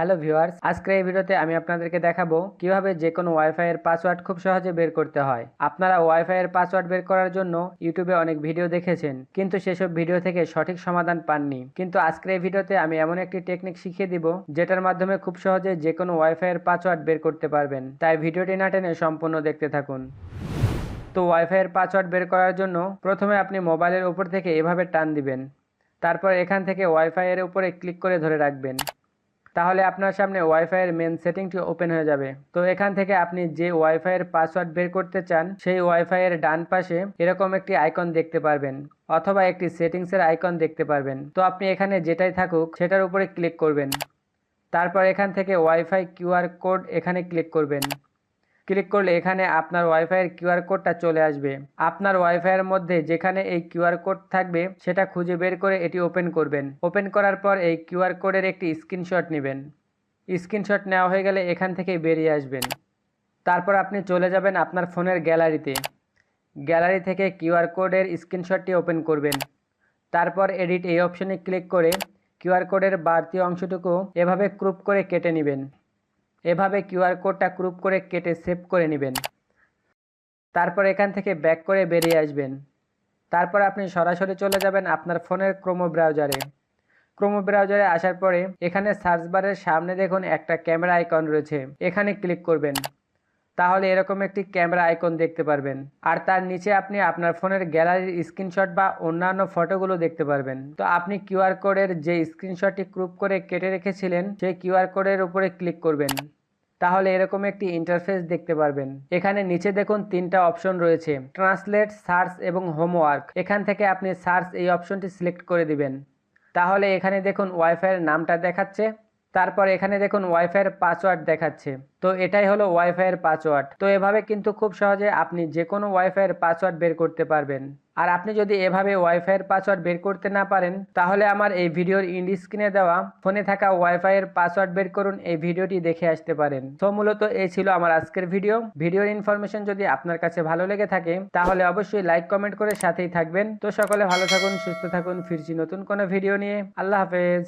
Hello viewers, আজকের এই ভিডিওতে আমি আপনাদেরকে দেখাবো কীভাবে যে কোনো ওয়াইফাই এর পাসওয়ার্ড খুব সহজে বের করতে হয়। আপনারা ওয়াইফাই এর পাসওয়ার্ড বের করার জন্য ইউটিউবে অনেক ভিডিও দেখেছেন, কিন্তু সেসব ভিডিও থেকে সঠিক সমাধান পাননি। কিন্তু আজকের এই ভিডিওতে আমি এমন একটি টেকনিক শিখিয়ে দিব, যেটার মাধ্যমে খুব সহজে যে কোনো ওয়াইফাই এর পাসওয়ার্ড বের করতে পারবেন। তাই ভিডিওটি না টেনে সম্পূর্ণ দেখতে থাকুন। তো ওয়াইফাই এর পাসওয়ার্ড বের করার জন্য প্রথমে আপনি মোবাইলের উপর থেকে এভাবে টান দিবেন। তারপর এখান থেকে ওয়াইফাই এর উপরে ক্লিক করে ধরে রাখবেন। তাহলে আপনার সামনে ওয়াইফাইয়ের মেন সেটিংটি ওপেন হয়ে যাবে। তো এখান থেকে আপনি যে ওয়াইফাইয়ের পাসওয়ার্ড বের করতে চান, সেই ওয়াইফাইয়ের ডান পাশে এরকম একটি আইকন দেখতে পারবেন, অথবা একটি সেটিংসের আইকন দেখতে পারবেন। তো আপনি এখানে যেটাই থাকুক, সেটার উপরে ক্লিক করবেন। তারপর এখান থেকে ওয়াইফাই কিউআর কোড এখানে ক্লিক করবেন। ক্লিক করলে এখানে আপনার ওয়াইফাইয়ের কিউআর কোডটা চলে আসবে। আপনার ওয়াইফাইয়ের মধ্যে যেখানে এই কিউআর কোড থাকবে, সেটা খুঁজে বের করে এটি ওপেন করবেন। ওপেন করার পর এই কিউআর কোডের একটি স্ক্রিনশট নেবেন। স্ক্রিনশট নেওয়া হয়ে গেলে এখান থেকে বেরিয়ে আসবেন। তারপর আপনি চলে যাবেন আপনার ফোনের গ্যালারিতে। গ্যালারি থেকে কিউআর কোডের স্ক্রিনশটটি ওপেন করবেন। তারপর এডিট এই অপশনে ক্লিক করে কিউআর কোডের বাড়তি অংশটুকু এভাবে ক্রুপ করে কেটে নেবেন। এভাবে কিউআর কোডটা ক্রুপ করে কেটে সেভ করে নেবেন। তারপর এখান থেকে ব্যাক করে বেরিয়ে আসবেন। তারপর আপনি সরাসরি চলে যাবেন আপনার ফোনের ক্রোমো ব্রাউজারে। ক্রোমো ব্রাউজারে আসার পরে এখানে সার্চ বারের সামনে দেখুন একটা ক্যামেরা আইকন রয়েছে। এখানে ক্লিক করবেন। তাহলে এরকম একটি ক্যামেরা আইকন দেখতে পারবেন। আর তার নিচে আপনি আপনার ফোনের গ্যালারির স্ক্রিনশট বা অন্যান্য ফটোগুলো দেখতে পারবেন। তো আপনি কিউআর কোডের যে স্ক্রিনশটটি ক্রুপ করে কেটে রেখেছিলেন, সেই কিউআর কোডের উপরে ক্লিক করবেন। তাহলে এরকম একটি ইন্টারফেস দেখতে পারবেন। এখানে নিচে দেখুন তিনটা অপশন রয়েছে, ট্রান্সলেট, সার্চ এবং হোমওয়ার্ক। এখান থেকে আপনি সার্চ এই অপশনটি সিলেক্ট করে দিবেন। তাহলে এখানে দেখুন ওয়াইফাইয়ের নামটা দেখাচ্ছে। তারপর এখানে দেখুন ওয়াইফাইয়ের পাসওয়ার্ড দেখাচ্ছে। তো এটাই হলো ওয়াইফাইয়ের পাসওয়ার্ড তো এভাবে কিন্তু খুব সহজে আপনি যে কোনো ওয়াইফাইয়ের পাসওয়ার্ড বের করতে পারবেন। আর আপনি যদি এভাবে ওয়াইফাইয়ের পাসওয়ার্ড বের করতে না পারেন, তাহলে আমার এই ভিডিওর ইন্ডি স্ক্রিনে দেওয়া ফোনে থাকা ওয়াইফাইয়ের পাসওয়ার্ড বের করুন, এই ভিডিওটি দেখে আসতে পারেন। তো মূলত এই ছিল আমার আজকের ভিডিও। ভিডিওর ইনফরমেশন যদি আপনার কাছে ভালো লেগে থাকে, তাহলে অবশ্যই লাইক কমেন্ট করে সাথেই থাকবেন। তো সকলে ভালো থাকুন, সুস্থ থাকুন, ফিরছি নতুন কোনো ভিডিও নিয়ে। আল্লাহ হাফেজ।